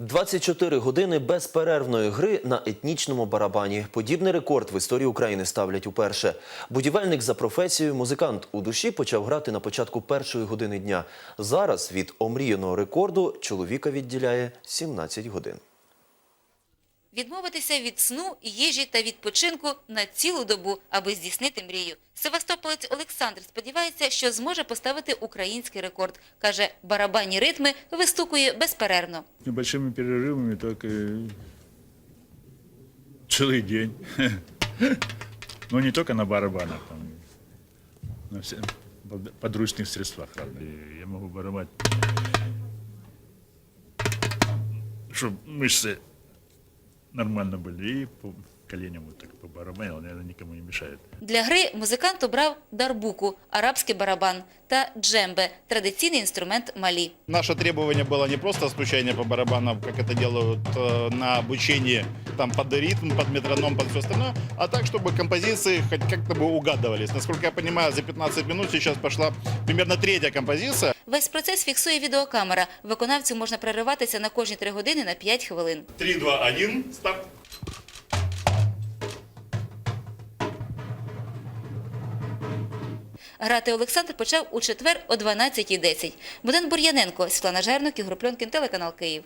24 години безперервної гри на етнічному барабані. Подібний рекорд в історії України ставлять уперше. Будівельник за професією, музикант у душі почав грати на початку першої години дня. Зараз від омріяного рекорду чоловіка відділяє 17 годин Відмовитися від сну, їжі та відпочинку на цілу добу, аби здійснити мрію. Севастополець Олександр сподівається, що зможе поставити український рекорд. Каже, барабанні ритми вистукує безперервно. С небольшими перерывами только целый день. Но не только на барабанах, там, на всех под- подручных средствах. правда. И Я могу барабанить, чтобы мышцы нормально были. И коленям вот так побарабанил, наверное, никому не мешает. Для гри музикант обрав дарбуку, арабський барабан та джембе – традиційний інструмент малі. Наше требование было не просто стучание по барабанам, как это делают э, на обучении там под ритм, под метроном, под все остальное, а так, чтобы композиции хоть как-то бы угадывались. Насколько я понимаю, за 15 минут сейчас пошла примерно третья композиция. Весь процес фіксує відеокамера. Виконавцю можна перериватися на кожні три години на 5 хвилин. 3, 2, 1, старт. Грати Олександр почав у четвер о 12.10. Богдан Бур'яненко, Світлана Жернок, Ігор Пльонкін, телеканал Київ.